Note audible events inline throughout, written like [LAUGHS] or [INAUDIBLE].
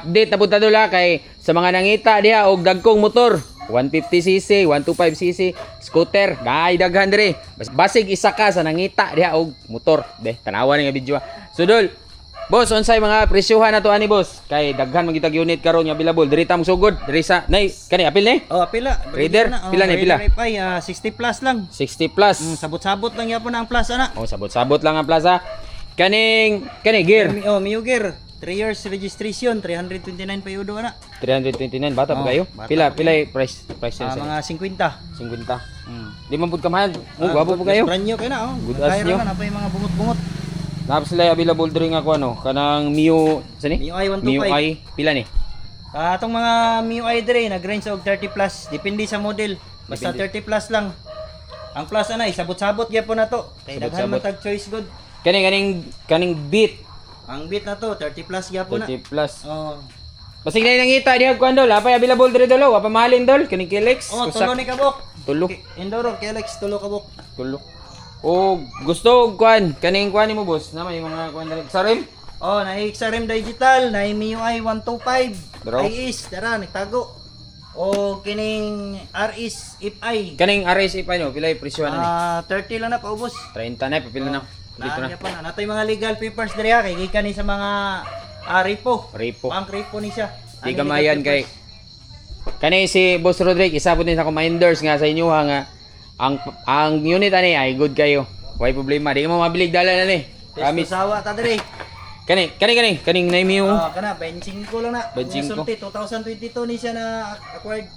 Update na punta dula kay sa mga nangita diha og dagkong motor. 150cc, 125cc, scooter, gaay daghan diri. Bas- Basig isa ka sa nangita diha og motor. De, tanawa ni nga video. ah. So dol, boss, unsay mga presyohan na to ani boss? Kay daghan man gitag unit karon nga available. Diri ta mo sugod, diri sa nay kani apil ni. Oh, pila. Raider? Oh, Pila ni, pila? Ah, 60 plus lang. 60 plus. Mm, sabot-sabot lang yapon ang plus ana. Oh, sabot-sabot lang ang plaza. Kaning kani gear Oh, Miyugir. 3 years registration, 329 pa yudo ana. 329 bata pa Oh, kayo. bata Pila pa pila yung price price Ah, mga sa 50. 50. Mm. Di man pud kamahan. Oh, gwapo po kayo. Brand new kayo na oh. Good as Kaya new. na pa yung mga bungot-bungot. Napos sila available diri nga ko ano, kanang Mio, sani? MIUI 125. Mio i pila ni? Ah, atong mga MIUI dire nag-range og 30 plus, depende sa model. Basta 30 plus lang. Ang plus ana sabot-sabot gyapon na to. Kay daghan man Sabot-sabot. tag choice good. Kaning kaning kaning beat Ang beat na to 30 plus gyapon na. 30 plus. Oh. Basig na nangita diha ko andol, apay available diri dolo, apa mahalin dol kaning Kilex. Oh, tulo ni kabok. Tulo. Enduro, Kelex, tulo kabok. Tulo. Oh, gusto og kwan, kaning kwan mo boss, na may mga kwan diri sa rim. Oh, na XRM Digital, na MIUI 125. Bro. IS, tara, nagtago. O kining RS IPI. Kaning RS pa no, pila presyo na ni? Ah, 30 lang na paubos. 30 na, pipila na. Dito Naan na. niya pa na. Natay mga legal papers diri kay gikan ni sa mga ah, repo. Repo. Ang repo ni siya. Di Ano kamayan legal kay papers? Kani si Boss Rodrigue, isa po din sa reminders nga sa inyo ha nga ang ang unit ani ay good kayo. Why problema, di ka mo mabilig dala na ni. Test Promise. usawa ta diri. Kani, kani kani, kaning naimi mo. Ah, kana benching ko lang na. 25. Sulti 2022 ni siya na acquired.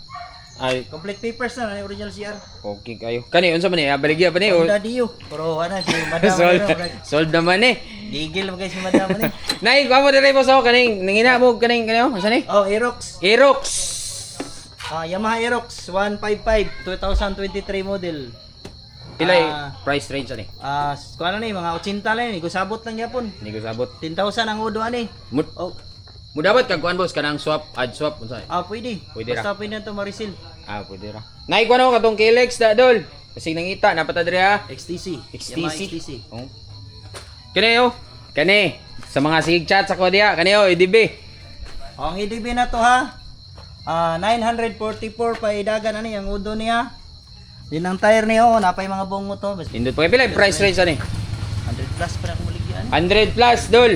Ay, Complete papers na, na original CR. okay kayo. Kani unsa man ni? Abaligya pa ni o. Honda Dio. Pero ano si [LAUGHS] Madam Sold. ano, Sold naman eh. Gigil mo guys si Madam [LAUGHS] ni. Nay, kwa mo diri boss ako kaning nangina mo kaning kanyo, unsa ni? Oh, Aerox. Aerox. Ah, Yamaha Aerox 155 2023 model. Pila yung Ah. price range ani? Ah, kuha na ni mga 80 lang ni, gusabot lang yapon. Hindi ko sabot. 10,000 ang udo ani. Mud Oh, mo dapat kag kuan boss kanang swap, add swap unsa ni? ah pwede. Pwede ra. Basta pwede na to marisil. Ah, pwede ra. Nay, kuan ako katong Kilex da dol. Kasi nangita napata diri ha. XTC. XTC. Yamaha XTC. Oh. Kani oh. Kani. Sa mga sig chat sa ko diha, kani oh, EDB. Ang EDB na to ha. Ah, 944 pa idagan ani ang udo niya. Din ang tire niya oh, napay mga bungo to. Basta Indot pa pila yung price range ani? 100 plus pa na kumuligyan. 100 plus dol.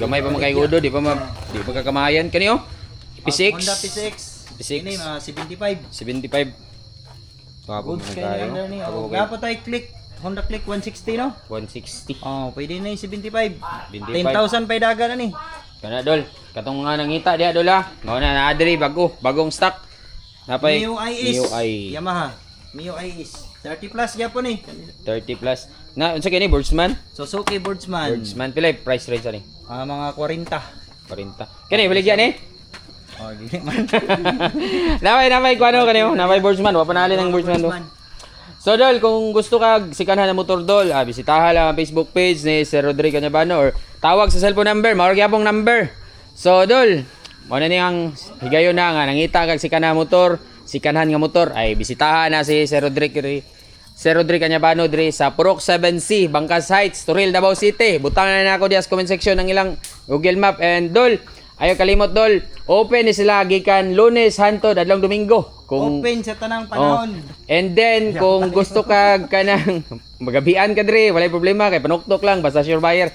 Gamay pa man kay di pa ma di pa kakamayan kani oh. P6. Honda P6. P6. Ini mga 75. 75. Tapos tayo. na ni. Tapos Oh. Gapo tayo click. Honda Click 160 no? 160. Oh, pwede na yung 75. 25. 10,000 pa idagan na ni. Kana dol. Katong nga nangita diha dol ha. Mao na naa diri bago, bagong stock. Napay Mio IS. MIUI Yamaha. Mio IS. 30 plus gyapon ni. 30 plus. Na unsa kini Boardsman? Suzuki Boardsman. Boardsman pila price range ani? Ah, mga 40. 40. Kani baligyan eh. [LAUGHS] Oh, di man. [LAUGHS] Namay namay ko ano kanyo, namay boardsman, wa panali ng boardsman do. So dol, kung gusto ka sikanhan na motor dol, ah, bisitahan lang ang Facebook page ni Sir Rodrigo Canyabano or tawag sa cellphone number, mao gyapong number. So dol, mo na niyang higayon na nga nangita kag sikanhan motor, sikanhan nga motor ay bisitahan na si Sir Rodrigo Sir Rodrigo Canyabano diri sa Purok 7C, Bangkas Heights, Turil, Davao City. Butangan na nako diya sa comment section ng ilang Google Map and dol, ayo kalimot dol, open ni sila gikan Lunes hantod adlong Domingo. Kung Open sa tanang Oh. panahon. And then [LAUGHS] kung gusto ka kanang magabian ka diri, walay problema kay panuktok lang basta sure buyer.